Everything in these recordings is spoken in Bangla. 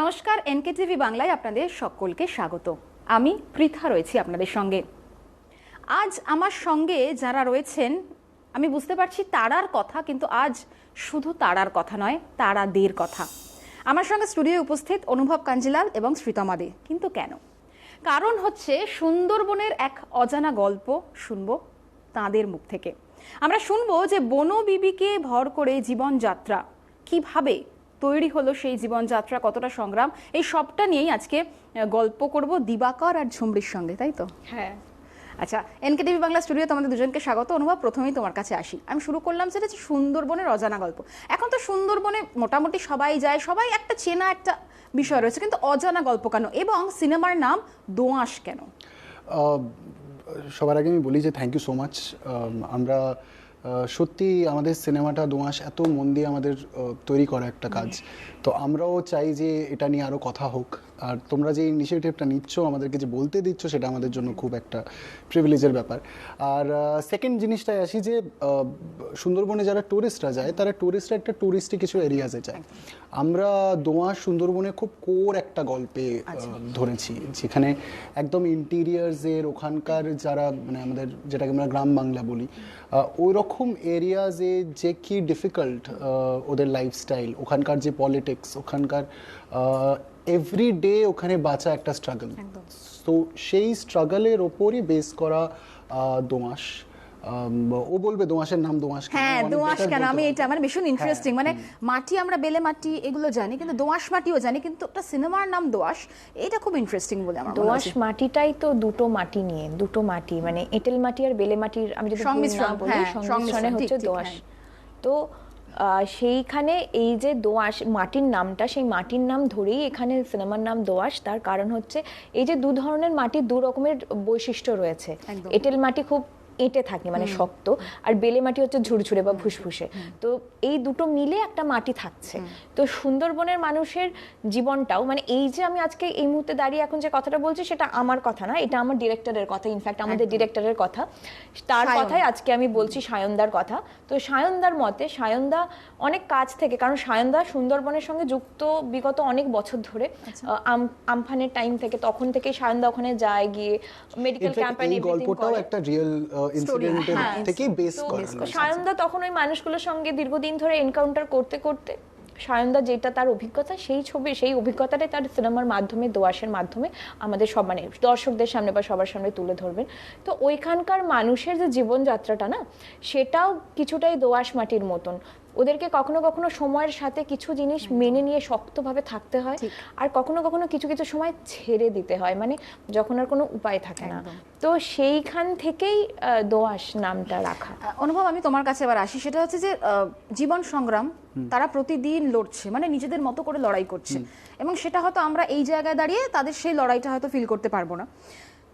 নমস্কার এনকে টিভি বাংলায় আপনাদের সকলকে স্বাগত। আমি পৃথা রয়েছি আপনাদের সঙ্গে। আজ আমার সঙ্গে যারা রয়েছেন, আমি বুঝতে পারছি তারার কথা, কিন্তু আজ শুধু তারার কথা নয়, তারাদের কথা। আমার সঙ্গে স্টুডিওয়ে উপস্থিত অনুভব কাঞ্জিলাল এবং শ্রীতমা দে। কিন্তু কেন? কারণ হচ্ছে সুন্দরবনের এক অজানা গল্প শুনব তাঁদের মুখ থেকে। আমরা শুনব যে বনবিবিকে ভর করে জীবনযাত্রা কীভাবে তৈরি হলো সেই জীবনযাত্রা কতটা সংগ্রাম এই সবটা নিয়েই আজকে গল্প করব দিবাকর আর ঝুমরির সঙ্গে তাই তো? হ্যাঁ। আচ্ছা এনকে টিভি বাংলা স্টুডিওতে আমাদের দুজনকে স্বাগত অনুভব প্রথমেই তোমার কাছে আসি। আমি শুরু করলাম সেটা হচ্ছে সুন্দরবনের অজানা গল্প। এখন তো সুন্দরবনে মোটামুটি সবাই যায় সবাই একটা চেনা একটা বিষয় রয়েছে কিন্তু অজানা গল্প কেন? এবং সিনেমার নাম দোঁয়াশ কেন? সবার আগে আমি বলি যে থ্যাংক ইউ সো মাচ আমরা সত্যি আমাদের সিনেমাটা দোঁয়াশ এত মন দিয়ে আমাদের তৈরি করা একটা কাজ। তো আমরাও চাই যে এটা নিয়ে আরও কথা হোক। আর তোমরা যে ইনিশিয়েটিভটা নিচ্ছ আমাদেরকে যে বলতে দিচ্ছ সেটা আমাদের জন্য খুব একটা প্রিভিলেজের ব্যাপার। আর সেকেন্ড জিনিসটায় আসি যে সুন্দরবনে যারা ট্যুরিস্টরা যায় তারা ট্যুরিস্টরা একটা ট্যুরিস্টে কিছু এরিয়াজে যায়। আমরা দোয়া সুন্দরবনে খুব কোর একটা গল্পে ধরেছি যেখানে একদম ইন্টিরিয়ার্সের ওখানকার যারা মানে আমাদের যেটাকে আমরা গ্রাম বাংলা বলি ওই রকম এরিয়াজে যে কি ডিফিকাল্ট ওদের লাইফস্টাইল ওখানকার যে পলিটিক্স ওখানকার এভরি ডে ওখানে বাঁচা একটা স্ট্রাগল তো সেই স্ট্রাগলের ওপরই বেস করা দোঁয়াশ ও বলবে দোঁয়াশের নাম দোঁয়াশ কেন? হ্যাঁ দোঁয়াশ কেন আমি। এটা মানে ভীষণ ইন্টারেস্টিং মানে মাটি আমরা বেলে মাটি এগুলো জানি কিন্তু দোঁয়াশ মাটিও জানি কিন্তু একটা সিনেমার নাম দোঁয়াশ এটা খুব ইন্টারেস্টিং বলে আমার দোআঁশ হচ্ছে। মাটিটাই তো দুটো মাটি নিয়ে দুটো মাটি মানে এঁটেল মাটি আর বেলে মাটির আমি যদি সংমিশ্রণ, বলি হ্যাঁ, সংমিশ্রণে হচ্ছে দোআঁশ হ্যাঁ। তো সেইখানে এই যে দোআঁশ মাটির নামটা সেই মাটির নাম ধরেই এখানে সিনেমার নাম দোআঁশ। তার কারণ হচ্ছে এই যে দু ধরনের মাটির দু রকমের বৈশিষ্ট্য রয়েছে। এটেল এঁটেল মাটি খুব এঁটে থাকে মানে শক্ত আর বেলে মাটি হচ্ছে ঝুরঝুরে বা ফুসফুসে। তো এই দুটো মিলে একটা মাটি থাকছে। তো সুন্দরবনের মানুষের জীবনটাও মানে এই যে আমি আজকে এই মুহূর্তে দাঁড়িয়ে এখন যে কথাটা বলছি সেটা আমার কথা না এটা আমার ডিরেক্টরের কথা ইনফ্যাক্ট আমাদের ডিরেক্টরের কথা। তার কথাই আজকে আমি বলছি সায়নদার কথা। তো সায়নদার মতে সায়নদা অনেক কাজ থেকে কারণ সায়নদা সুন্দরবনের সঙ্গে যুক্ত বিগত অনেক বছর ধরে আম- আমফানের টাইম থেকে তখন থেকে সায়নদা ওখানে যায় গিয়ে মেডিকেল In এই গল্পটাও একটা রিয়েল ইনসিডেন্টের থেকে বেস করা সায়নদা তখন ওই মানুষগুলোর সঙ্গে দীর্ঘদিন ধরে এনকাউন্টার করতে করতে সায়নদা যেটা তার অভিজ্ঞতা সেই ছবি সেই অভিজ্ঞতাটাই তার সিনেমার মাধ্যমে দোয়াশের মাধ্যমে আমাদের সব মানে দর্শকদের সামনে বা সবার সামনে তুলে ধরবেন। তো ওইখানকার মানুষের যে জীবনযাত্রাটা না সেটাও কিছুটাই দোয়াশ মাটির মতন। ওদেরকে কখনো কখনো সময়ের সাথে কিছু জিনিস মেনে নিয়ে শক্তভাবে থাকতে হয় আর কখনো কখনো কিছু কিছু সময় ছেড়ে দিতে হয় মানে যখন আর কোনো উপায় থাকে না। তো সেইখান থেকেই দোআঁশ নামটা রাখা। অনুভব আমি তোমার কাছে এবার আসি। সেটা হচ্ছে যে জীবন সংগ্রাম তারা প্রতিদিন লড়ছে মানে নিজেদের মতো করে লড়াই করছে। এবং সেটা হয়তো আমরা এই জায়গায় দাঁড়িয়ে তাদের সেই লড়াইটা হয়তো ফিল করতে পারব না।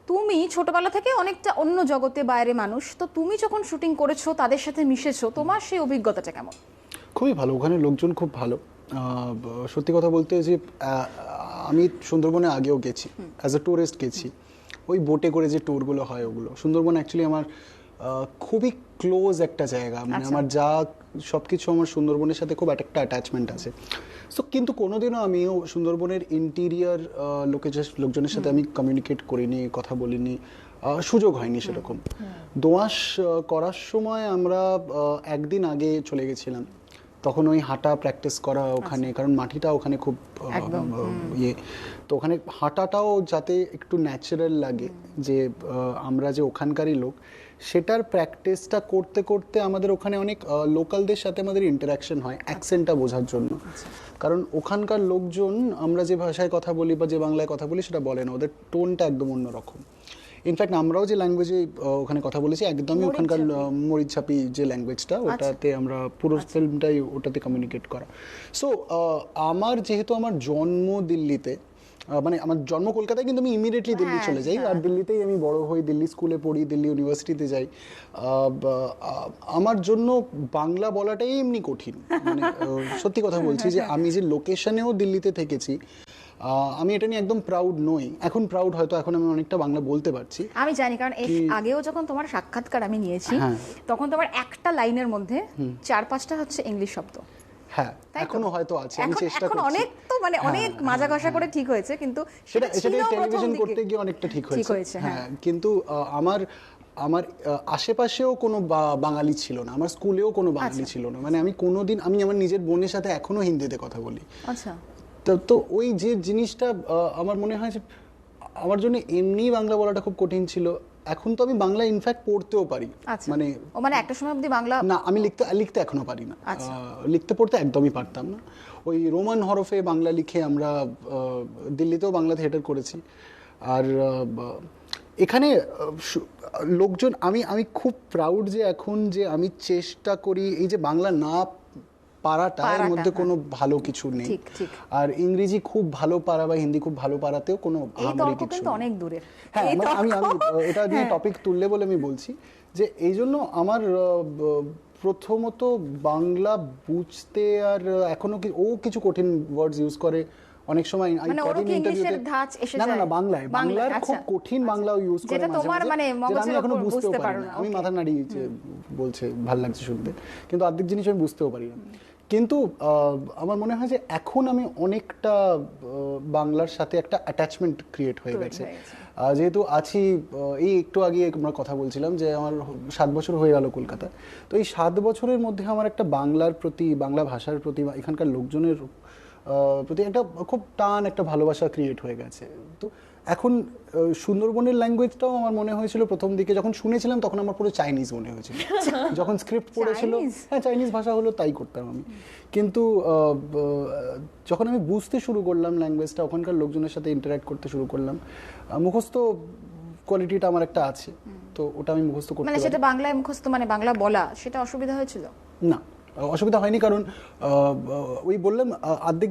তুমি ছোটবেলা থেকে অনেকটা অন্য জগতে বাইরে মানুষ তো তুমি যখন শুটিং করেছ তাদের সাথে মিশেছো তোমার সেই অভিজ্ঞতাটা কেমন? খুবই ভালো। ওখানে লোকজন খুব ভালো। সত্যি কথা বলতে যে আমি সুন্দরবনে আগেও গেছি অ্যাজ এ টুরিস্ট গেছি। ওই বোটে করে যে ট্যুরগুলো হয় ওগুলো। সুন্দরবন অ্যাকচুয়ালি আমার খুবই ক্লোজ একটা জায়গা। মানে আমার যা সব কিছু আমার সুন্দরবনের সাথে খুব একটা অ্যাটাচমেন্ট আছে। সো কিন্তু কোনোদিনও আমিও সুন্দরবনের ইন্টিরিয়ার লোকে লোকজনের সাথে আমি কমিউনিকেট করিনি কথা বলিনি সুযোগ হয়নি সেরকম। দোঁয়াশ করার সময় আমরা একদিন আগে চলে গেছিলাম। তখন ওই হাঁটা প্র্যাকটিস করা ওখানে কারণ মাটিটা ওখানে খুব ইয়ে। তো ওখানে হাঁটাটাও যাতে একটু ন্যাচারাল লাগে যে আমরা যে ওখানকারই লোক সেটার প্র্যাকটিসটা করতে করতে আমাদের ওখানে অনেক লোকালদের সাথে আমাদের ইন্টারাকশন হয় অ্যাকসেন্টটা বোঝার জন্য। কারণ ওখানকার লোকজন আমরা যে ভাষায় কথা বলি বা যে বাংলায় কথা বলি সেটা বলে না। ওদের টোনটা একদম অন্যরকম। ইনফ্যাক্ট আমরাও যে ল্যাঙ্গুয়েজে ওখানে কথা বলেছি একদমই ওখানকার মরিচাপি যে ল্যাঙ্গুয়েজটা ওটাতে আমরা পুরো ফিল্মটাই ওটাতে কমিউনিকেট করা। সো আমার যেহেতু আমার জন্ম দিল্লিতে মানে আমার জন্ম কলকাতায় কিন্তু আমি ইমিডিয়েটলি দিল্লি চলে যাই। আর দিল্লিতেই আমি বড় হই দিল্লি স্কুলে পড়ি দিল্লি ইউনিভার্সিটিতে যাই। আমার জন্য বাংলা বলাটাই এমনি কঠিন। মানে সত্যি কথা বলছি যে আমি যে লোকেশনেও দিল্লিতে থেকেছি আমি এটা নিয়ে একদম প্রাউড নই। এখন প্রাউড হয়তো এখন আমি অনেকটা বাংলা বলতে পারছি। আমি জানি কারণ এর আগেও যখন তোমার সাক্ষাৎকার আমি নিয়েছি হ্যাঁ। তখন তোমার একটা লাইনের মধ্যে চার পাঁচটা হচ্ছে ইংলিশ শব্দ। হ্যাঁ এখনও হয়তো আছে আমি চেষ্টা এখন করছি। অনেক তো মানে হ্যাঁ, অনেক মাজা ঘষা করে ঠিক হয়েছে কিন্তু সেটা সেটা টেলিভিশন করতে গিয়ে অনেকটা ঠিক হয়েছে। হ্যাঁ। হ্যাঁ কিন্তু আমার আমার আশেপাশেও কোনো বাঙালি ছিল না আমার স্কুলেও কোনো বাঙালি আচ্ছা। ছিল না। মানে আমি কোনোদিন আমি আমার নিজের বোনের সাথে এখনও হিন্দিতে কথা বলি। আচ্ছা। তো তো ওই যে জিনিসটা আমার মনে হয় যে আমার জন্য এমনি বাংলা বলাটা খুব কঠিন ছিল। এখন তো আমি বাংলা ইনফ্যাক্ট পড়তেও পারি। আচ্ছা। মানে মানে একটা সময় অবধি বাংলা না আমি লিখতে লিখতে এখনও পারি না। আচ্ছা। লিখতে পড়তে একদমই পারতাম না। ওই রোমান হরফে বাংলা লিখে আমরা দিল্লিতেও বাংলা থিয়েটার করেছি। আর এখানে লোকজন আমি আমি খুব প্রাউড যে এখন যে আমি চেষ্টা করি এই যে বাংলা না পারাটা এর মধ্যে হ্যাঁ। কোনো ভালো কিছু নেই। আর ইংরেজি খুব ভালো পারা বা হিন্দি খুব ভালো পারাতেও কোনো আহামরি কিছু অনেক দূরের। হ্যাঁ মানে আমি আমি এটা দিয়ে হ্যাঁ। টপিক তুললে বলে আমি বলছি যে এই জন্য আমার প্রথমত বাংলা বুঝতে আর এখনও কি ও কিছু কঠিন ওয়ার্ডস ইউজ করে। অনেক সময় আমি মানে কদিন ইন্টারভিউতে না না না বাংলায় বাংলার খুব আচ্ছা, কঠিন আচ্ছা। বাংলা ইউজ করে যেটা তোমার মানে আমি এখনও বুঝতেও বুঝতে পারি না। আমি. মাথা নাড়িয়ে বলছে ভালো লাগছে শুনতে। কিন্তু অর্ধেক জিনিস আমি বুঝতেও পারি না। কিন্তু আমার মনে হয় যে এখন আমি অনেকটা বাংলার সাথে একটা অ্যাটাচমেন্ট ক্রিয়েট হয়ে গেছে। যেহেতু আছি এই একটু আগে আমরা কথা বলছিলাম যে আমার সাত বছর হয়ে গেল কলকাতা তো এই সাত বছরের মধ্যে আমার একটা বাংলার প্রতি বাংলা ভাষার প্রতি বা এখানকার লোকজনের প্রতি একটা খুব টান একটা ভালোবাসা ক্রিয়েট হয়ে গেছে। তো এখন সুন্দরবনের ল্যাঙ্গুয়েজটাও আমার মনে হয়েছিল প্রথম দিকে। যখন শুনেছিলাম তখন আমার পুরো চাইনিজ মনে হয়েছিল। যখন স্ক্রিপ্ট পড়েছিল হ্যাঁ চাইনিজ ভাষা হলো তাই করতাম আমি। কিন্তু যখন আমি বুঝতে শুরু করলাম ল্যাঙ্গুয়েজটা ওখানকার লোকজনের সাথে ইন্টারাক্ট করতে শুরু করলাম মুখস্থ কোয়ালিটিটা আমার একটা আছে। তো ওটা আমি মুখস্থ করতে মানে সেটা বাংলায় মুখস্থ মানে বাংলা বলা সেটা অসুবিধা হয়েছিল? না অসুবিধা হয়নি কারণ ওই বললাম আহ, অর্ধেক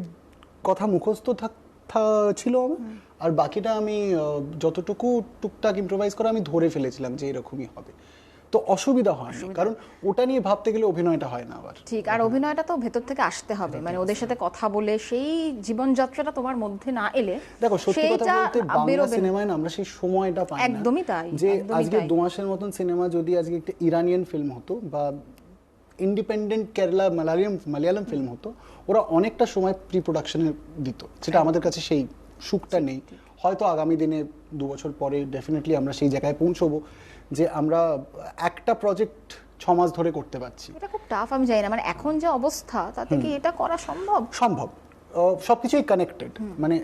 কথা মুখস্থ থাক- ছিল আমার। আর বাকিটা আমি যতটুকু টুকটাক ইম্প্রোভাইজ করে আমি ধরে ফেলেছিলাম যে এরকমই হবে। তো অসুবিধা হয় কারণ ওটা নিয়ে ভাবতে গেলে অভিনয়টা হয় না আবার। ঠিক আর অভিনয়টা তো ভেতর থেকে আসতে হবে। মানে ওদের সাথে কথা বলে সেই জীবনযাত্রাটা তোমার মধ্যে না এলে দেখো সত্যি কথা বলতে বাংলা সিনেমায় না আমরা সেই সময়টা পাই না। একদমই তাই, যে আজকে তাই। দোঁয়াশের মতন সিনেমা যদি আজকে একটা ইরানিয়ান ফিল্ম হতো বা ইন্ডিপেন্ডেন্ট কেরালা মালায়ালাম মালয়ালম ফিল্ম হতো ওরা অনেকটা সময় প্রি প্রোডাকশনে দিত। সেটা আমাদের কাছে সেই সুখটা নেই। হয়তো আগামী দিনে দু বছর পরে ডেফিনেটলি আমরা সেই জায়গায় পৌঁছবো যে আমরা একটা প্রজেক্ট ছ মাস ধরে করতে পারছি। এটা খুব টাফ আমি জানি না। মানে এখন যে অবস্থা তাতে কি এটা করা সম্ভব? সম্ভব। সব কিছুই কানেক্টেড মানে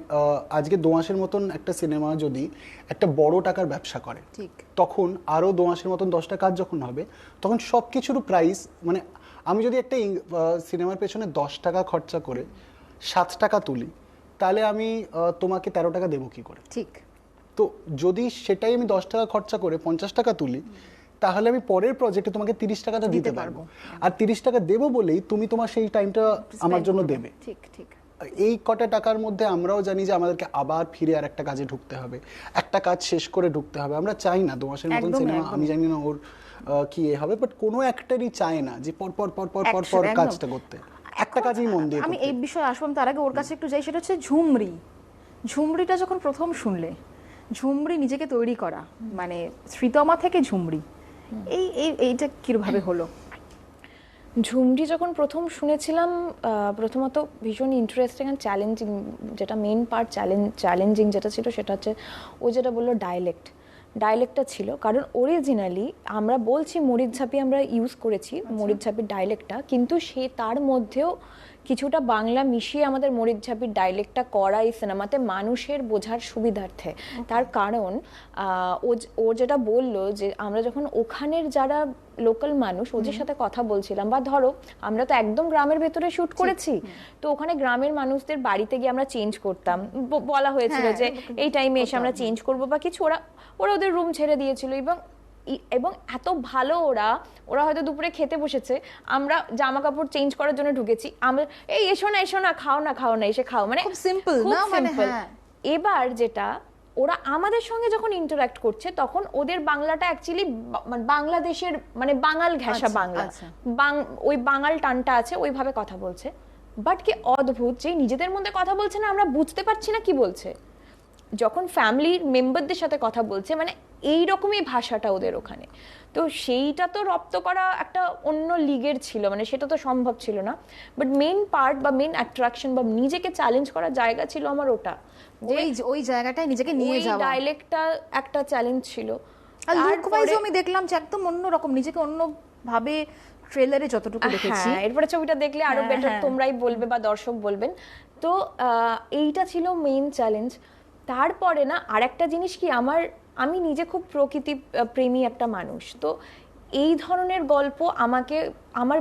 আজকে দোঁয়াশের মতন একটা সিনেমা যদি একটা বড় টাকার ব্যবসা করে ঠিক। তখন আরও দোঁয়াশের মতন দশটা কাজ যখন হবে তখন সব কিছুর প্রাইস মানে আমি যদি একটা সিনেমার পেছনে দশ টাকা খরচা করে সাত টাকা তুলি তাহলে আমি তোমাকে তেরো টাকা দেবো কি করে? ঠিক। তো যদি সেটাই আমি দশ টাকা খরচা করে পঞ্চাশ টাকা তুলি তাহলে আমি পরের প্রজেক্টে তোমাকে তিরিশ টাকাটা দিতে পারব। আর তিরিশ টাকা দেবো বলেই তুমি তোমার সেই টাইমটা আমার জন্য দেবে। ঠিক ঠিক। এই কটা টাকার মধ্যে আমরাও জানি যে আমাদেরকে আবার ফিরে আর একটা কাজে ঢুকতে হবে। একটা কাজ শেষ করে ঢুকতে হবে। আমরা চাই না দোমাসের মতন একদমই, সিনেমা আমি জানি না ওর কি এ হবে বাট কোনো একটারই চায় না যে পর পর পর পর পর পর কাজটা করতে। একটা কাজেই মন দিয়ে আমি এই বিষয়ে আসব আমি তার আগে ওর কাছে একটু যাই সেটা হচ্ছে ঝুমরি। ঝুমরিটা যখন প্রথম শুনলে ঝুমরি নিজেকে তৈরি করা মানে শ্রীতমা থেকে ঝুমরি এই এই এইটা কীভাবে হলো? ঝুমরি যখন প্রথম শুনেছিলাম প্রথমত ভীষণ ইন্টারেস্টিং অ্যান্ড চ্যালেঞ্জিং যেটা মেন পার্ট চ্যালেঞ্জ চ্যালেঞ্জিং যেটা ছিল সেটা হচ্ছে ও যেটা বলল ডায়ালেক্ট ডায়ালেক্টটা ছিল। কারণ অরিজিনালি আমরা বলছি মরিচ ঝাঁপি আমরা ইউজ করেছি মরিচ ঝাঁপির ডায়ালেক্টটা কিন্তু সে তার মধ্যেও কিছুটা বাংলা মিশিয়ে আমাদের মরিচ ঝাঁপির ডায়ালেক্টটা করা এই সিনেমাতে মানুষের বোঝার সুবিধার্থে। তার কারণ ও ও যেটা বলল যে আমরা যখন ওখানের যারা লোকাল মানুষ ওদের সাথে কথা বলছিলাম বা ধরো আমরা তো একদম গ্রামের ভেতরে শুট করেছি তো ওখানে গ্রামের মানুষদের বাড়িতে গিয়ে আমরা চেঞ্জ করতাম। বলা হয়েছিল হ্যাঁ, যে এই টাইমে এসে আমরা চেঞ্জ করব বা কিছু ওরা ওরা ওদের রুম ছেড়ে দিয়েছিল এবং এবং এত ভালো ওরা ওরা হয়তো দুপুরে খেতে বসেছে আমরা জামা কাপড় চেঞ্জ করার জন্য ঢুকেছি আমরা এই এসো না এসো না খাও না খাও না এসে খাও মানে খুব খুব না? মানে হ্যাঁ। এবার যেটা ওরা আমাদের সঙ্গে যখন ইন্টারাক্ট করছে তখন ওদের বাংলাটা অ্যাকচুয়ালি বাংলাদেশের মানে বাঙাল ঘেঁষা আচ্ছা, বাংলা আচ্ছা। বাং- ওই বাঙাল টানটা আছে ওইভাবে কথা বলছে বাট কি অদ্ভুত যে নিজেদের মধ্যে কথা বলছে না আমরা বুঝতে পারছি না কি বলছে যখন ফ্যামিলির মেম্বারদের সাথে কথা বলছে মানে এই রকমই ভাষাটা ওদের ওখানে। তো সেইটা তো রপ্ত করা একটা অন্য লিগের ছিল মানে সেটা তো সম্ভব ছিল না। বাট মেন পার্ট বা মেন অ্যাট্রাকশন বা নিজেকে চ্যালেঞ্জ করার জায়গা ছিল আমার ওটা। যে ওই জায়গাটায় নিজেকে নিয়ে যাওয়া। ডাইলেক্টটা একটা চ্যালেঞ্জ ছিল। আর লুক ওয়াইজও আমি দেখলাম যে একদম অন্যরকম নিজেকে অন্য ভাবে ট্রেলারে যতটুকু দেখেছি। হ্যাঁ এরপরে ছবিটা দেখলে আরও হ্যাঁ, বেটার হ্যাঁ। তোমরাই বলবে বা দর্শক বলবেন। তো এইটা ছিল মেইন চ্যালেঞ্জ তারপরে না আর একটা জিনিস কি আমার, আমি নিজে খুব প্রকৃতি প্রেমী একটা মানুষ। তো এই ধরনের গল্প আমাকে আমার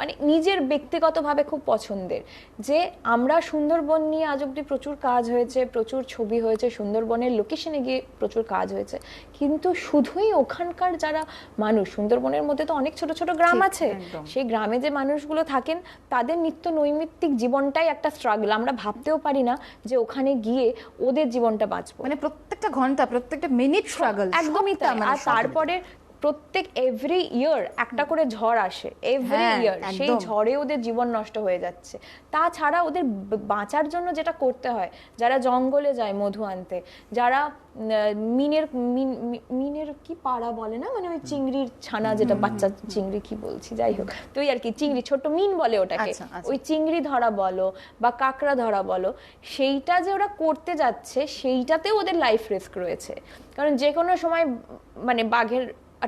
মানে নিজের ব্যক্তিগতভাবে খুব পছন্দের। যে আমরা সুন্দরবন নিয়ে আজ অব্দি প্রচুর কাজ হয়েছে প্রচুর ছবি হয়েছে সুন্দরবনের লোকেশনে গিয়ে প্রচুর কাজ হয়েছে। কিন্তু শুধুই ওখানকার যারা মানুষ সুন্দরবনের মধ্যে তো অনেক ছোট ছোট গ্রাম আছে। সেই গ্রামে যে মানুষগুলো থাকেন তাদের নিত্য নৈমিত্তিক জীবনটাই একটা স্ট্রাগল আমরা ভাবতেও পারি না যে ওখানে গিয়ে ওদের জীবনটা বাঁচবো। মানে প্রত্যেকটা ঘণ্টা প্রত্যেকটা মিনিট স্ট্রাগল একদমই তাই। আর তারপরে প্রত্যেক এভরি ইয়ার একটা করে ঝড় আসে এভরি হ্যাঁ, ইয়ার সেই ঝড়ে ওদের জীবন নষ্ট হয়ে যাচ্ছে। তাছাড়া ওদের বাঁচার জন্য যেটা করতে হয় যারা জঙ্গলে যায় মধু আনতে যারা মিনের মিনের কি পাড়া বলে না? মানে ওই চিংড়ির ছানা যেটা বাচ্চা চিংড়ি কি বলছি? যাই হোক তো আর কি চিংড়ি ছোট মিন বলে ওটাকে। আচ্ছা, আচ্ছা। ওই চিংড়ি ধরা বলো বা কাঁকড়া ধরা বলো সেইটা যে ওরা করতে যাচ্ছে সেইটাতেও ওদের লাইফ রিস্ক রয়েছে। কারণ যে কোনো সময় মানে বাঘের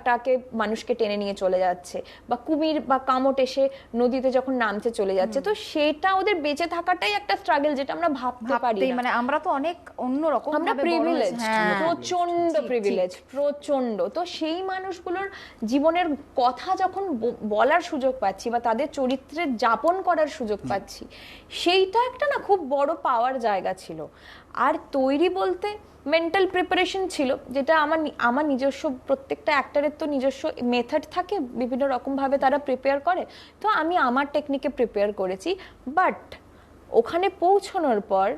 টাকে মানুষকে টেনে নিয়ে চলে যাচ্ছে বা কুমির বা কামট এসে নদীতে যখন নামতে চলে যাচ্ছে। তো সেটা ওদের বেঁচে থাকাটাই একটা স্ট্রাগল যেটা আমরা ভাবতে পারি মানে আমরা তো অনেক অন্যরকম আমরা। প্রিভিলেজ। প্রচণ্ড প্রিভিলেজ প্রচণ্ড তো সেই মানুষগুলোর জীবনের কথা যখন বলার সুযোগ পাচ্ছি বা তাদের চরিত্রের যাপন করার সুযোগ পাচ্ছি সেইটা একটা না খুব বড় পাওয়ার জায়গা ছিল। আর তৈরি বলতে মেন্টাল প্রিপারেশন ছিল যেটা আমার আমার নিজস্ব প্রত্যেকটা অ্যাক্টারের তো নিজস্ব মেথড থাকে বিভিন্ন রকমভাবে তারা প্রিপেয়ার করে। তো আমি আমার টেকনিকে প্রিপেয়ার করেছি। বাট ওখানে পৌঁছানোর পর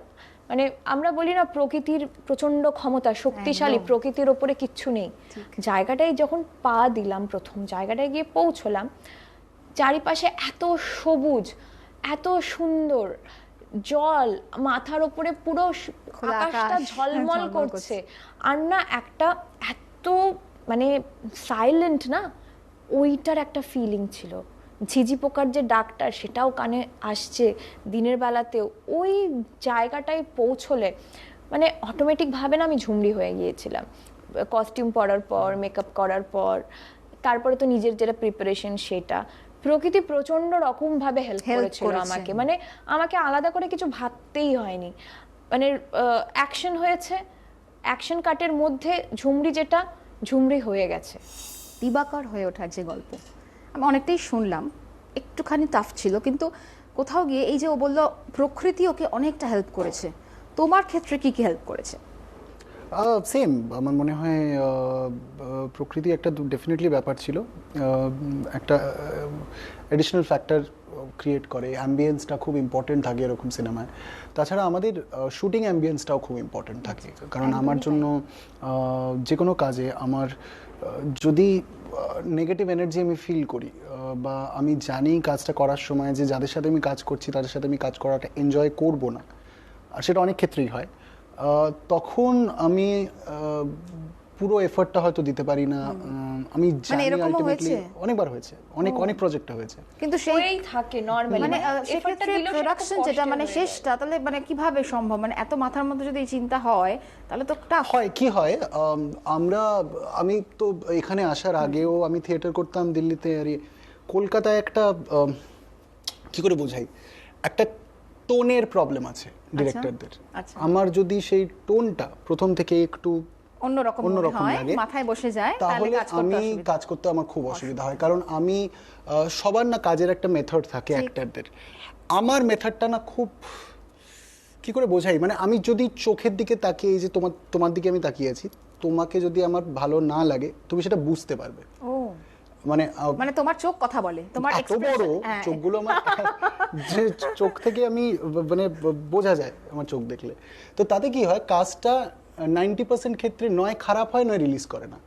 মানে আমরা বলি না প্রকৃতির প্রচণ্ড ক্ষমতা শক্তিশালী প্রকৃতির ওপরে কিচ্ছু নেই। জায়গাটায় যখন পা দিলাম প্রথম জায়গাটায় গিয়ে পৌঁছলাম চারিপাশে এত সবুজ এত সুন্দর জল মাথার ওপরে পুরো আকাশটা ঝলমল করছে। আর না একটা এত মানে সাইলেন্ট না ওইটার একটা ফিলিং ছিল। ঝিঝি পোকার যে ডাকটা সেটাও কানে আসছে দিনের বেলাতেও। ওই জায়গাটায় পৌঁছলে মানে অটোমেটিক ভাবে না আমি ঝুমড়ি হয়ে গিয়েছিলাম। কস্টিউম পরার পর মেকআপ করার পর তারপরে তো নিজের যেটা প্রিপারেশন সেটা। প্রকৃতি প্রচণ্ড রকম ভাবে হেল্প করেছিল আমাকে। মানে আমাকে আলাদা করে কিছু ভাবতেই হয়নি। মানে অ্যাকশন হয়েছে। অ্যাকশন কাটের মধ্যে ঝুমরি যেটা ঝুমরি হয়ে গেছে। দিবাকর হয়ে ওঠার যে গল্প আমি অনেকটাই শুনলাম। একটুখানি টাফ ছিল কিন্তু কোথাও গিয়ে এই যে ও বলল প্রকৃতি ওকে অনেকটা হেল্প করেছে। তোমার ক্ষেত্রে কি কি হেল্প করেছে? সেম আমার মনে হয় প্রকৃতি একটা ডেফিনেটলি ব্যাপার ছিল। একটা অ্যাডিশনাল ফ্যাক্টর ক্রিয়েট করে। অ্যাম্বিয়েন্সটা খুব ইম্পর্টেন্ট থাকে এরকম সিনেমায় তাছাড়া আমাদের শুটিং অ্যাম্বিয়েন্সটাও খুব ইম্পর্টেন্ট থাকে। কারণ আমার জন্য যে কোনো কাজে আমার যদি নেগেটিভ এনার্জি আমি ফিল করি বা আমি জানি কাজটা করার সময় যে যাদের সাথে আমি কাজ করছি তাদের সাথে আমি কাজ করাটা এনজয় করব না। আর সেটা অনেক ক্ষেত্রেই হয়। তখন আমি পুরো এফর্টটা হয়তো দিতে পারি না। আমি জানি মানে আলটিমেটলি হয়েছে? অনেকবার হয়েছে। অনেক অনেক প্রজেক্টে হয়েছে। কিন্তু সেই থাকে নর্মালি মানে আহ, সেক্ষেত্রে প্রোডাকশন যেটা মানে শেষটা তাহলে মানে কীভাবে সম্ভব? মানে এত মাথার মধ্যে যদি এই চিন্তা হয় তাহলে তো টাফ হয় কি হয় আমরা আমি তো এখানে আসার আগেও আমি থিয়েটার করতাম দিল্লিতে। আর। কলকাতায় একটা কি করে বোঝাই? একটা টোনের প্রবলেম আছে ডিরেক্টরদের আচ্ছা। আমার যদি সেই টোনটা প্রথম থেকে একটু অন্যরকম অন্যরকম হয় লাগে মাথায় বসে যায় তাহলে আমি কাজ করতে আমার খুব অসুবিধা। হয়। কারণ আমি সবার না কাজের একটা মেথড থাকে অ্যাক্টারদের আমার মেথডটা না খুব কি করে বোঝাই? মানে আমি যদি চোখের দিকে তাকিয়ে এই যে তোমার তোমার দিকে আমি তাকিয়ে আছি তোমাকে যদি আমার ভালো না লাগে তুমি সেটা বুঝতে পারবে। ও মানে মানে তোমার চোখ কথা বলে তোমার এত বড় হ্যাঁ, চোখগুলো আমার যে চোখ থেকে আমি মানে বোঝা যায় আমার চোখ দেখলে। তো তাতে কি হয় কাজটা নাইনটি পার্সেন্ট ক্ষেত্রে নয় খারাপ হয় নয় রিলিজ করে না।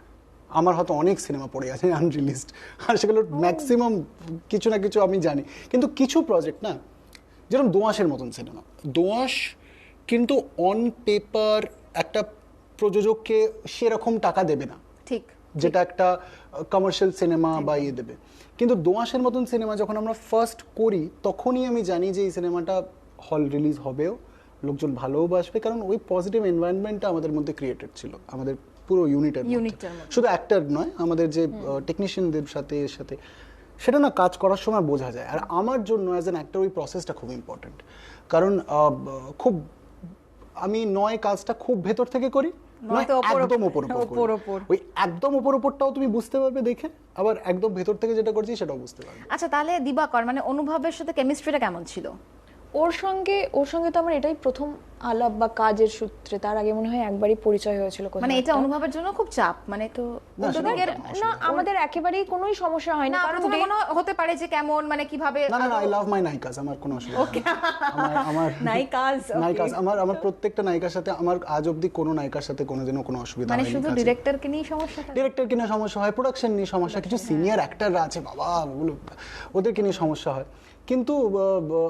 আমার হয়তো অনেক সিনেমা পড়ে আছে আনরিলিজড আর সেগুলো ম্যাক্সিমাম কিছু না কিছু আমি জানি। কিন্তু কিছু প্রজেক্ট না যেরকম দোঁয়াশের মতন সিনেমা দোঁয়াশ কিন্তু অন পেপার একটা প্রযোজককে সেরকম টাকা দেবে না। ঠিক যেটা একটা কমার্শিয়াল সিনেমা বা ইয়ে দেবে। কিন্তু দোয়াশের মতন সিনেমা যখন আমরা ফার্স্ট করি তখনই আমি জানি যে এই সিনেমাটা হল রিলিজ হবেও লোকজন ভালোবাসবে কারণ ওই পজিটিভ এনভায়রনমেন্টটা আমাদের মধ্যে ক্রিয়েটেড ছিল আমাদের পুরো ইউনিটের। শুধু অ্যাক্টার নয় আমাদের যে টেকনিশিয়ানদের সাথে এর সাথে সেটা না কাজ করার সময় বোঝা যায়। আর আমার জন্য অ্যাজ অ্যান অ্যাক্টর ওই প্রসেসটা খুব ইম্পর্ট্যান্ট কারণ খুব আমি নয় কাজটা খুব ভেতর থেকে করি একদম ওপর, ওপর ওপর ওপর করি। ওপর। ওই একদম ওপর ওপরটাও তুমি বুঝতে পারবে দেখে আবার একদম ভেতর থেকে যেটা করছি সেটাও বুঝতে পারবে আচ্ছা তাহলে দিবাকর মানে অনুভবের সাথে কেমিস্ট্রিটা কেমন ছিল ওর সঙ্গে ওর সঙ্গে তো আমার এটাই প্রথম আলাপ বা কাজের সূত্রে। তার আগে মনে হয় একবারই পরিচয় হয়েছিল মানে এটা অনুভবের জন্য খুব চাপ মানে তো না, আমাদের একেবারেই কোনোই সমস্যা হয় না কারণ মনে হতে পারে যে কেমন মানে কীভাবে না না আই লাভ মাই নায়িকাস আমার কোনো অসুবিধা নেই। আমার নায়িকাস, নায়িকাস আমার আমার প্রত্যেকটা নায়িকার সাথে আমার আজ অবধি কোনো নায়িকার সাথে কোনো কোনোদিনও কোনো অসুবিধা মানে শুধু। ডিরেক্টরকে নিয়ে সমস্যা ডিরেক্টর নিয়ে সমস্যা হয় প্রোডাকশন নিয়ে সমস্যা কিছু সিনিয়র অ্যাক্টররা আছে বাবা ওদেরকে নিয়ে সমস্যা হয়। কিন্তু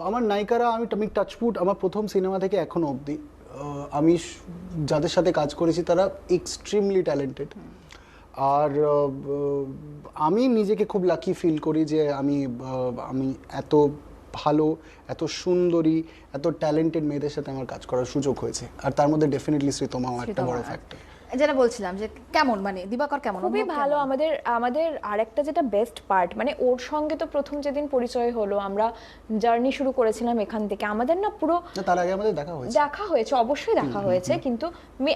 আমার নায়িকারা আমি আমি টাচপুট আমার প্রথম সিনেমা থেকে এখনও অবধি আমি যাদের সাথে কাজ করেছি তারা এক্সট্রিমলি ট্যালেন্টেড আর আমি নিজেকে খুব লাকি ফিল করি যে আমি আমি এত ভালো এত সুন্দরী এত ট্যালেন্টেড মেয়েদের সাথে আমার কাজ করার সুযোগ হয়েছে। আর তার মধ্যে ডেফিনেটলি শ্রীতমাও একটা বড় ফ্যাক্টর যেটা বলছিলাম যে কেমন মানে দিবাকর কেমন খুবই ভালো। আমাদের আমাদের আরেকটা যেটা বেস্ট পার্ট মানে ওর সঙ্গে তো প্রথম যেদিন পরিচয় হলো আমরা জার্নি শুরু করেছিলাম এখান থেকে। আমাদের না পুরো তার আগে আমাদের দেখা হয়েছে। দেখা হয়েছে অবশ্যই দেখা হয়েছে কিন্তু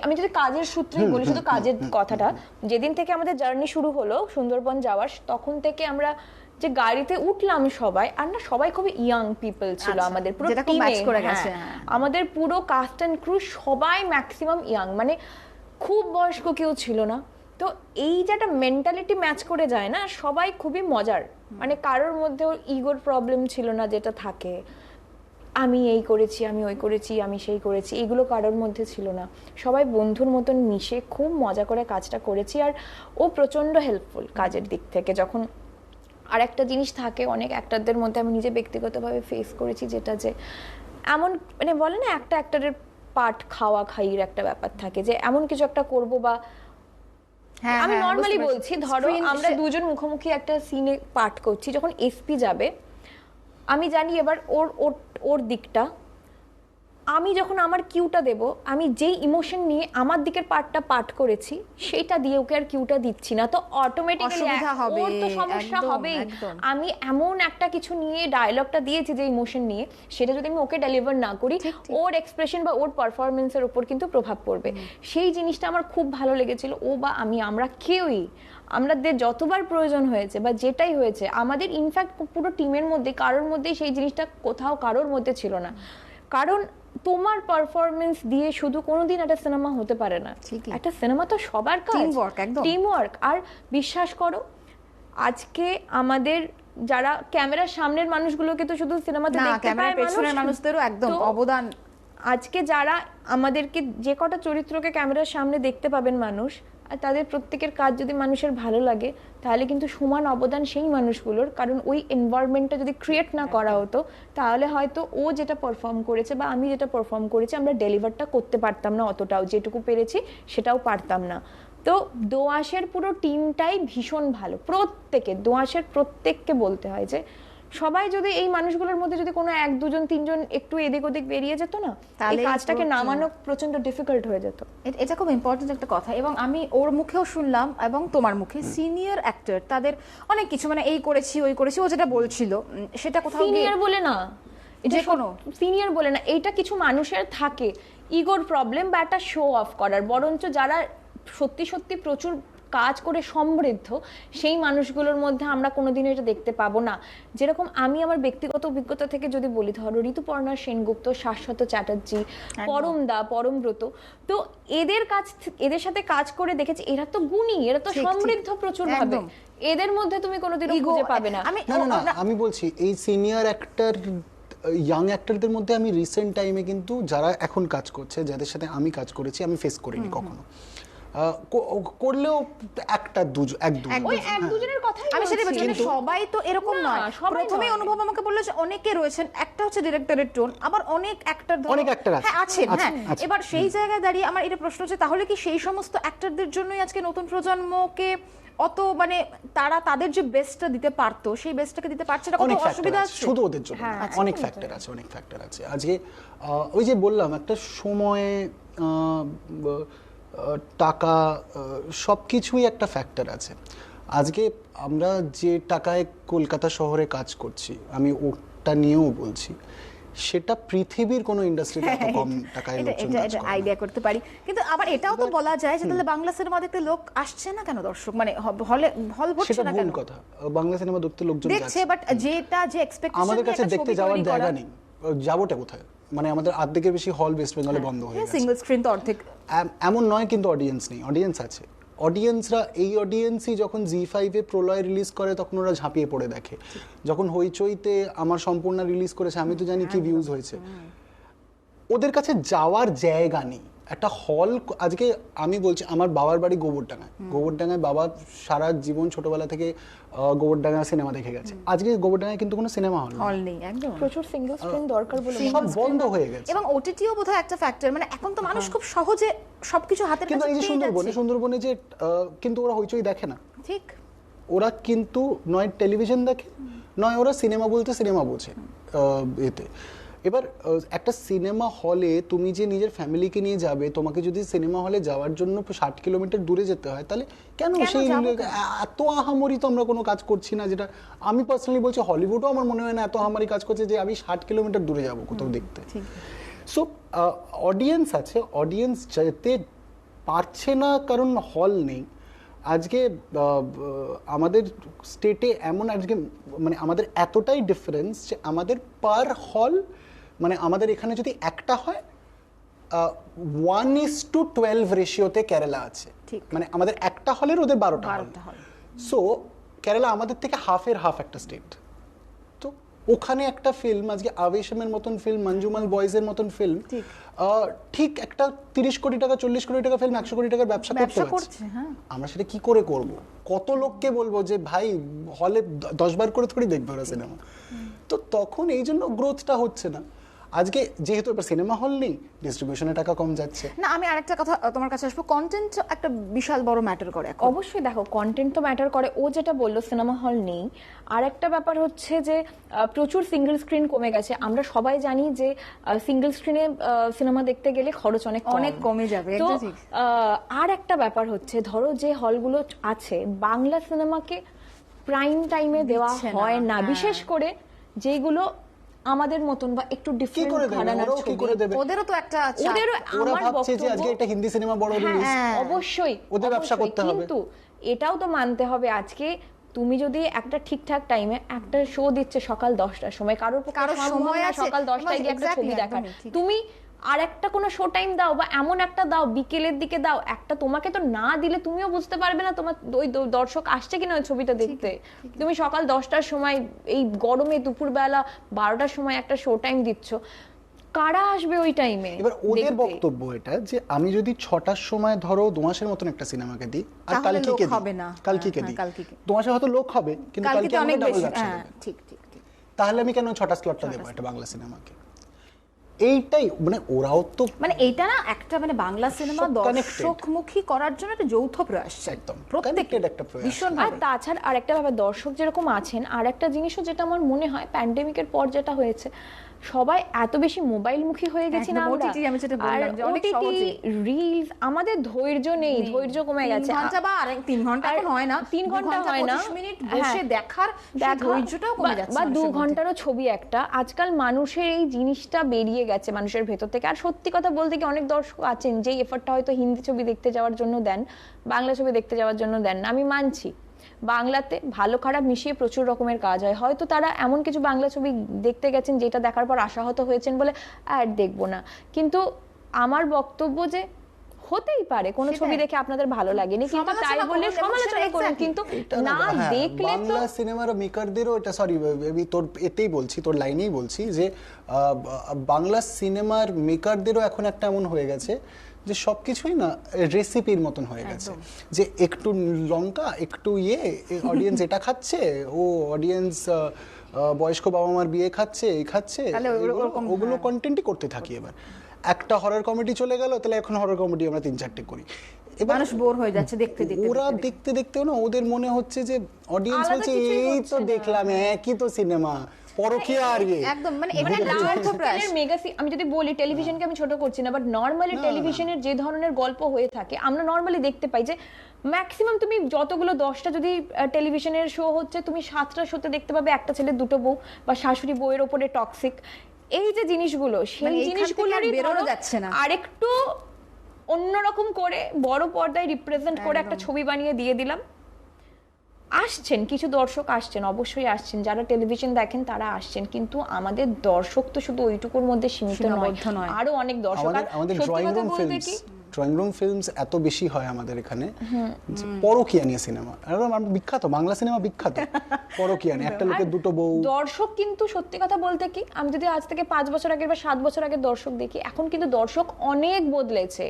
আমি যদি কাজের সূত্রেই বলি শুধু কাজের কথাটা যেদিন থেকে আমাদের জার্নি শুরু হলো সুন্দরবন যাওয়ার তখন থেকে আমরা যে গাড়িতে উঠলাম সবাই আর না সবাই খুবই ইয়াং পিপল ছিল আচ্ছা, আমাদের পুরো করে হ্যাঁ। গেছে, হ্যাঁ। আমাদের পুরো কাস্ট অ্যান্ড ক্রু সবাই ম্যাক্সিমাম ইয়াং মানে খুব বয়স্ক কেউ ছিল না। তো এই যে একটা মেন্টালিটি ম্যাচ করে যায় না, সবাই খুবই মজার। মানে কারোর মধ্যে ওর ইগোর প্রবলেম ছিল না যেটা থাকে। আমি এই করেছি, আমি ওই করেছি, আমি সেই করেছি, এগুলো কারোর মধ্যে ছিল না। সবাই বন্ধুর মতন মিশে খুব মজা করে কাজটা করেছি আর ও প্রচণ্ড হেল্পফুল কাজের দিক থেকে। যখন আর একটা জিনিস থাকে, অনেক অ্যাক্টারদের মধ্যে আমি নিজে ব্যক্তিগতভাবে ফেস করেছি যেটা যে এমন মানে বলে না একটা অ্যাক্টারের পাট খাওয়া খাইয়ের একটা ব্যাপার থাকে যে এমন কিছু একটা করব বা হ্যাঁ, আমি হ্যাঁ, নর্মালি বলছি ধরো আমরা দুজন মুখোমুখি একটা সিনে পাঠ করছি যখন এসপি যাবে আমি জানি এবার ওর ওর ওর দিকটা আমি যখন আমার কিউটা দেব আমি যেই ইমোশন নিয়ে আমার দিকের পার্টটা পাঠ করেছি সেটা দিয়ে ওকে আর কিউটা দিচ্ছি না। তো অটোমেটিক্যালি অসুবিধা হবে, তো সমস্যা হবেই। আমি এমন একটা কিছু নিয়ে ডায়লগটা দিয়েছি যে ইমোশন নিয়ে সেটা যদি আমি ওকে ডেলিভার না করি ওর এক্সপ্রেশন বা ওর পারফরমেন্সের উপর কিন্তু প্রভাব পড়বে। সেই জিনিসটা আমার খুব ভালো লেগেছিল। ও বা আমি আমরা কেউই আমাদের যতবার প্রয়োজন হয়েছে বা যেটাই হয়েছে আমাদের ইনফ্যাক্ট পুরো টিমের মধ্যে কারোর মধ্যেই সেই জিনিসটা কোথাও কারোর মধ্যে ছিল না। কারণ তোমার পারফরমেন্স দিয়ে শুধু কোনোদিন একটা সিনেমা হতে পারে না। একটা সিনেমা তো সবার কাজ। টিম ওয়ার্ক আর বিশ্বাস করো আজকে আমাদের যারা ক্যামেরার সামনের মানুষগুলোকে তো শুধু সিনেমাতে না দেখতে পায় মানুষ। মানুষদেরও একদম অবদান। আজকে যারা আমাদেরকে যে কটা চরিত্রকে ক্যামেরার সামনে দেখতে পাবেন মানুষ আর তাদের প্রত্যেকের কাজ যদি মানুষের ভালো লাগে, তাহলে কিন্তু সমান অবদান সেই মানুষগুলোর। কারণ ওই এনভায়রনমেন্টটা যদি ক্রিয়েট না করা হতো, তাহলে হয়তো ও যেটা পারফর্ম করেছে বা আমি যেটা পারফর্ম করেছি, আমরা ডেলিভারটা করতে পারতাম না অতটাও। যেটুকু পেরেছি, সেটাও পারতাম না। তো দোআঁশের পুরো টিমটাই ভীষণ ভালো। প্রত্যেকে, দোআঁশের প্রত্যেককে বলতে হয় যে সবাই যদি এই মানুষগুলোর মধ্যে যদি কোনো এক দুজন তিনজন একটু এদিক ওদিক বেরিয়ে যেত না এই তাহলেই কাজটাকে নামানো প্রচণ্ড ডিফিকাল্ট হয়ে যেত। এটা খুব ইম্পর্টেন্ট একটা কথা এবং আমি ওর মুখেও শুনলাম এবং তোমার মুখে সিনিয়র অ্যাক্টর তাদের অনেক কিছু মানে এই করেছি ওই করেছি ও যেটা বলছিল সেটা কোথাও সিনিয়র বলে না। যে কোনো? সিনিয়র বলে না। এইটা কিছু মানুষের থাকে। ইগোর প্রবলেম বা একটা শো অফ করার। বরঞ্চ যারা সত্যি সত্যি প্রচুর কাজ করে সমৃদ্ধ সেই মানুষগুলোর মধ্যে আমরা কোনোদিনও এটা দেখতে পাবো না। যেরকম আমি আমার ব্যক্তিগত অভিজ্ঞতা থেকে যদি বলি ধরো ঋতুপর্ণা সেনগুপ্ত শাশ্বত চ্যাটার্জি পরম দা পরমব্রত তো এদের কাজ এদের সাথে কাজ করে দেখেছি এরা তো গুণী এরা তো। সমৃদ্ধ প্রচুর ভাবে এদের মধ্যে তুমি কোনোদিনও Ego- খুঁজে পাবে না। আমি আমি বলছি এই সিনিয়র অ্যাক্টর ইয়াং অ্যাক্টরদের মধ্যে আমি রিসেন্ট টাইমে কিন্তু যারা এখন কাজ করছে যাদের সাথে আমি কাজ করেছি আমি ফেস করিনি কখনো। করলেও একটা দুজন এক দুজন। ওই এক দুজনের কথাই আমি সেটাই বলছি। সবাই তো এরকম নয়। সবাই প্রথমে অনুভব আমাকে বলল যে অনেকে রয়েছেন একটা হচ্ছে ডিরেক্টরের টোন আবার অনেক অ্যাক্টর অনেক আছে। হ্যাঁ আছেন হ্যাঁ। এবার সেই জায়গায় দাঁড়িয়ে আমার এটা প্রশ্ন হচ্ছে তাহলে কি সেই সমস্ত অ্যাক্টরদের জন্যই আজকে নতুন প্রজন্মকে অত মানে তারা তাদের যে বেস্টটা দিতে পারতো সেই বেস্টটাকে দিতে পারছে না? ফ্যাক্টর অসুবিধা আছে শুধু ওদের জন্য হ্যাঁ, অনেক ফ্যাক্টর আছে অনেক ফ্যাক্টর আছে। আজকে ওই যে বললাম একটা সময়ে আহ, টাকা সব কিছুই একটা ফ্যাক্টর আছে। আজকে আমরা যে টাকায় কলকাতা শহরে কাজ করছি আমি ওটা নিয়েও বলছি সেটা পৃথিবীর কোনো ইন্ডাস্ট্রিতে এত কম টাকায় লোকজন কাজ করে আইডিয়া করতে পারি। কিন্তু আবার এটাও তো বলা যায় যে তাহলে বাংলা সিনেমা দেখতে লোক আসছে না কেন দর্শক? মানে হলে হল ভরছে সেটা ভুল কথা। বাংলা সিনেমা দেখতে লোকজন দেখছে বাট যেটা যে এক্সপেকটেশন আমাদের কাছে দেখতে যাওয়ার জায়গা নেই। যাবোটা কোথায়? মানে আমাদের অর্ধেকের বেশি হল ওয়েস্ট বেঙ্গলে বন্ধ হয়ে গেছে। সিঙ্গেল স্ক্রিন তো অর্ধেক। এমন নয় কিন্তু অডিয়েন্স নেই অডিয়েন্স আছে। অডিয়েন্সরা এই অডিয়েন্সই যখন জি ফাইভে প্রলয় রিলিজ করে তখন ওরা ঝাঁপিয়ে পড়ে দেখে। যখন হইচইতে আমার সম্পূর্ণ রিলিজ করেছে আমি তো জানি কি ভিউজ হয়েছে। ওদের কাছে যাওয়ার জায়গা নেই। একটা হল আজকে আমি বলছি আমার বাবার বাড়ি গোবরডাঙ্গায় গোবরডাঙ্গায় বাবা সারা জীবন ছোটবেলা থেকে গোবরডাঙ্গা সিনেমা দেখে গেছে। আজকে গোবরডাঙ্গায় কিন্তু কোনো সিনেমা হল হল নেই একদম। প্রচুর সিঙ্গেল স্ক্রিন দরকার বলে সব বন্ধ হয়ে গেছে। এবং ওটিটিও বোধহয় একটা ফ্যাক্টর মানে এখন তো মানুষ খুব সহজে সবকিছু হাতের কাছে কিন্তু এই যে সুন্দরবনে সুন্দরবনে যে কিন্তু ওরা হইচই দেখে না। ঠিক। ওরা কিন্তু নয় টেলিভিশন দেখে নয় ওরা সিনেমা বলতে সিনেমা বোঝে আহ, এতে। এবার একটা সিনেমা হলে তুমি যে নিজের ফ্যামিলিকে নিয়ে যাবে তোমাকে যদি সিনেমা হলে যাওয়ার জন্য ষাট কিলোমিটার দূরে যেতে হয় তাহলে কেন সেই এত আহামরি তো আমরা কোনো কাজ করছি না যেটা আমি পার্সোনালি বলছি হলিউডও আমার মনে হয় না এত আহামরি কাজ করছে যে আমি ষাট কিলোমিটার দূরে যাব কোথাও দেখতে। সো অডিয়েন্স আছে অডিয়েন্স যেতে পারছে না কারণ হল নেই। আজকে আমাদের স্টেটে এমন আজকে মানে আমাদের এতটাই ডিফারেন্স যে আমাদের পার হল মানে আমাদের এখানে যদি একটা হয় ওয়ান ইস টু টুয়েলভ রেশিওতে কেরালা আছে। ঠিক। মানে আমাদের একটা হলের ওদের বারোটা হল। সো কেরালা আমাদের থেকে হাফের হাফ একটা স্টেট তো ওখানে একটা ফিল্ম আজকে আবেশমের মতন ফিল্ম মঞ্জুমাল বয়েজের মতন ফিল্ম ঠিক। একটা তিরিশ কোটি টাকা চল্লিশ কোটি টাকা ফিল্ম একশো কোটি টাকার ব্যবসা করতে পারছে। হ্যাঁ। আমরা সেটা কি করে করব? কত লোককে বলব যে ভাই হলে দশ বার করে থোড়ি দেখবে ওরা সিনেমা তো তখন এই জন্য গ্রোথটা হচ্ছে না। আজকে যেহেতু এবার সিনেমা হল নেই ডিস্ট্রিবিউশনে টাকা কম যাচ্ছে। না আমি আরেকটা কথা তোমার কাছে আসব। কন্টেন্ট একটা বিশাল বড় ম্যাটার করে অবশ্যই দেখো কন্টেন্ট তো ম্যাটার করে। ও যেটা বলল সিনেমা হল নেই। আর একটা ব্যাপার হচ্ছে যে আহ, প্রচুর সিঙ্গেল স্ক্রিন কমে গেছে। আমরা সবাই জানি যে সিঙ্গেল স্ক্রিনে সিনেমা দেখতে গেলে খরচ অনেক অনেক কমে যাবে, তো আর একটা ব্যাপার হচ্ছে ধরো যে হলগুলো আছে বাংলা সিনেমাকে প্রাইম টাইমে দেওয়া হয় না। হ্যাঁ। বিশেষ করে যেগুলো আমাদের মতন বা একটু ডিফারেন্ট ঘরানার ছবি। করে দেবে? ওদেরও তো একটা চাপ। ওদেরও আমার ভাবছে যে আজকে একটা হিন্দি সিনেমা বড় রিলিজ হ্যাঁ। অবশ্যই ওদের ব্যবসা করতে হবে। কিন্তু এটাও তো মানতে হবে আজকে তুমি যদি একটা ঠিকঠাক টাইমে একটা শো দিচ্ছে সকাল দশটার সময় কারোর কারোর সময় সকাল দশটায় গিয়ে একটা ছবি দেখার। তুমি আর একটা কোনো শো টাইম দাও বা এমন একটা দাও বিকেলের দিকে দাও একটা তোমাকে তো না দিলে তুমিও বুঝতে পারবে না তোমার ওই দর্শক আসছে কিনা ওই ছবিটা দেখতে। তুমি সকাল দশটার সময় এই গরমে দুপুরবেলা বারোটার সময় একটা শো টাইম দিচ্ছ। কারা আসবে ওই টাইমে এবার ওদের বক্তব্য এটা যে আমি যদি ছটার সময় ধরো দু মাসের মতন একটা সিনেমাকে দিই আর কালকে কে হবে না। কালকে দিই হ্যাঁ, কালকে কে। দু মাসে হয়তো লোক হবে কিন্তু কালকে অনেক বেশি হ্যাঁ ঠিক ঠিক ঠিক। তাহলে আমি কেন ছটা স্লটটা দেবো একটা বাংলা সিনেমাকে? এইটাই মানে ওরাও তো মানে এইটা না একটা মানে বাংলা সিনেমা। দর্শকমুখী করার জন্য একটা যৌথ প্রয়াস একদম প্রত্যেকটা connected একটা প্রয়াস। ভীষণ আর তাছাড়া আর একটা ভাবে দর্শক যেরকম আছেন আর একটা জিনিসও যেটা আমার মনে হয় প্যান্ডেমিকের পর যেটা হয়েছে সবাই এত বেশি মোবাইল মুখী হয়ে গেছি না একদম, আমরা? আমি যেটা বললাম যে অনেক সহজে। রিলস আমাদের ধৈর্য নেই ধৈর্য কমে গেছে। ঘণ্টা বা আরেক তিন ঘণ্টা আর এখন হয় না। তিন দু ঘণ্টা হয় না। 25 মিনিট বসে হ্যাঁ। দেখার ধৈর্যটাও কমে যাচ্ছে বা দু ঘন্টারও ছবি একটা। আজকাল মানুষের এই জিনিসটা বেরিয়ে গেছে মানুষের ভেতর থেকে। আর সত্যি কথা বলতে কি অনেক দর্শক আছেন যেই এফার্টটা হয়তো হিন্দি ছবি দেখতে যাওয়ার জন্য দেন বাংলা ছবি দেখতে যাওয়ার জন্য দেন না আমি মানছি। বাংলাতে ভালো খারাপ মিশিয়ে প্রচুর রকমের কাজ হয়। হয়তো তারা এমন কিছু বাংলা ছবি দেখতে গেছেন যেটা দেখার পর আশাহত হয়েছেন বলে আর দেখব না। কিন্তু আমার বক্তব্য যে হতেই পারে কোনো ছবি দেখে আপনাদের ভালো লাগেনি কিন্তু তাই বলে সমালোচনা করুন কিন্তু না হ্যাঁ, দেখলে তো বাংলা সিনেমার মেকারদেরও এটা সরি আমি তোর এতেই বলছি তোর লাইনেই বলছি যে আহ, বাংলা সিনেমার মেকারদেরও এখন একটা এমন হয়ে গেছে যে সব কিছুই না রেসিপির মতন হয়ে গেছে। যে একটু লঙ্কা একটু ইয়ে অডিয়েন্স এটা খাচ্ছে ও অডিয়েন্স বয়স্ক বাবা মার বিয়ে খাচ্ছে এই খাচ্ছে ওগুলো- ওরকম, ওগুলো হ্যাঁ। কন্টেন্টই করতে থাকি এবার। একটা হরর কমেডি চলে গেল তাহলে এখন হরর কমেডি আমরা তিন চারটে করি। মানুষ বোর হয়ে যাচ্ছে দেখতে দেখতে ওরা দেখতে, দেখতে। দেখতে দেখতেও না ওদের মনে হচ্ছে যে অডিয়েন্স বলছে এই তো দেখলাম একই তো সিনেমা পরকীয়া আর একদম মানে মানে এখানে স্কেলের আমি যদি বলি টেলিভিশনকে আমি ছোট করছি না বাট নর্মালি টেলিভিশনের যে ধরনের গল্প হয়ে থাকে আমরা নর্মালি দেখতে পাই যে ম্যাক্সিমাম তুমি যতগুলো দশটা যদি টেলিভিশনের শো হচ্ছে তুমি সাতটা শোতে দেখতে পাবে একটা ছেলে দুটো বউ বা শাশুড়ি বউয়ের ওপরে টক্সিক এই যে জিনিসগুলো মানে সেই আর জিনিসগুলোরই বেরোনো যাচ্ছে না। আরেকটু অন্যরকম করে বড় পর্দায় রিপ্রেজেন্ট করে একটা ছবি বানিয়ে দিয়ে দিলাম। আসছেন কিছু দর্শক আসছেন অবশ্যই আসছেন। যারা টেলিভিশন দেখেন তারা আসছেন। কিন্তু আমাদের দর্শক তো শুধু ওইটুকুর মধ্যে সীমিত নয় আরও অনেক দর্শক আমাদের drawing room films drawing room films এত বেশি হয় আমাদের এখানে পরকীয়া নিয়ে সিনেমা বিখ্যাত বাংলা সিনেমা বিখ্যাত। পরকীয়া নিয়ে। একটা লোকের দুটো বউ। দর্শক কিন্তু সত্যি কথা বলতে কি আমি যদি আজ থেকে পাঁচ বছর আগের বা সাত বছর আগের দর্শক দেখি এখন কিন্তু দর্শক অনেক বদলেছে।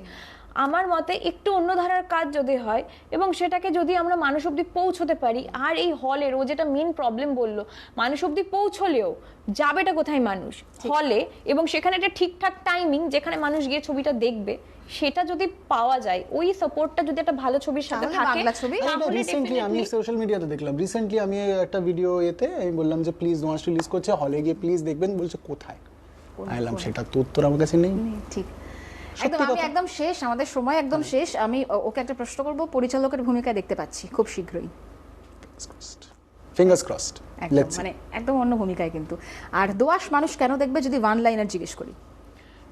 আমার মতে একটু অন্য ধারার কাজ যদি হয় এবং সেটাকে যদি আমরা মানুষ অব্দি পৌঁছতে পারি আর এই হলের ও যেটা মেন প্রবলেম বলল মানুষ অব্দি পৌঁছলেও যাবেটা কোথায় মানুষ? হলে এবং সেখানে একটা ঠিকঠাক টাইমিং যেখানে মানুষ গিয়ে ছবিটা দেখবে সেটা যদি পাওয়া যায় ওই সাপোর্টটা যদি একটা ভালো ছবির সাথে থাকে বাংলা ছবি- তাহলে রিসেন্টলি আমি সোশ্যাল মিডিয়াতে দেখলাম। রিসেন্টলি আমি একটা ভিডিও এতে আমি বললাম যে প্লিজ নোয়াজ রিলিজ করছে হলে গিয়ে প্লিজ দেখবেন। বলছে কোথায়? আইলাম সেটা তো উত্তর আমার কাছে নেই ঠিক। একদম আমি একদম শেষ আমাদের সময় একদম শেষ। আমি ওকে একটা প্রশ্ন করব পরিচালকের ভূমিকা দেখতে পাচ্ছি খুব শীঘ্রই। ফিঙ্গার্স ক্রসড মানে একদম অন্য ভূমিকায় কিন্তু। আর দোয়াশ মানুষ কেন দেখবে যদি ওয়ান লাইনার জিজ্ঞেস করি?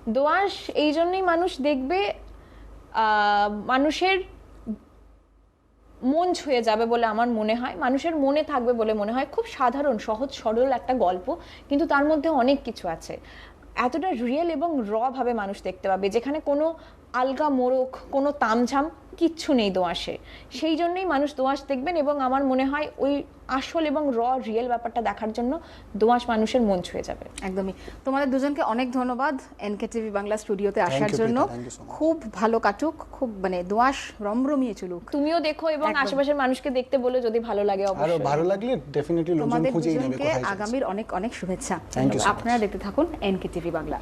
দোআঁশ এই জন্যই মানুষ দেখবে আহ, মানুষের মন ছুঁয়ে যাবে বলে আমার মনে হয়। মানুষের মনে থাকবে বলে মনে হয়। খুব সাধারণ সহজ সরল একটা গল্প। কিন্তু তার মধ্যে অনেক কিছু আছে। এতটা রিয়েল এবং র ভাবে মানুষ দেখতে পাবে যেখানে কোনো আলগা মোড়ক কোনো তামঝাম কিচ্ছু নেই দোআঁশে সেই জন্যই মানুষ দোআঁশ দেখবেন এবং আমার মনে হয় ওই আসল এবং র রিয়েল ব্যাপারটা দেখার জন্য দোআঁশ মানুষের মন ছুঁয়ে যাবে। একদমই। তোমাদের দুজনকে অনেক ধন্যবাদ এনকে টিভি বাংলা স্টুডিওতে আসার জন্য. খুব ভালো কাটুক খুব মানে দোয়াশ রমরমিয়ে চলুক। তুমিও দেখো এবং আশেপাশের মানুষকে দেখতে বলে যদি ভালো লাগে আরও অবশ্যই। ভালো লাগলে ডেফিনেটলি লোকজন খুঁজেই নেবে দুজনকে আগামীর অনেক অনেক শুভেচ্ছা. আপনারা দেখতে থাকুন এনকে টিভি বাংলা।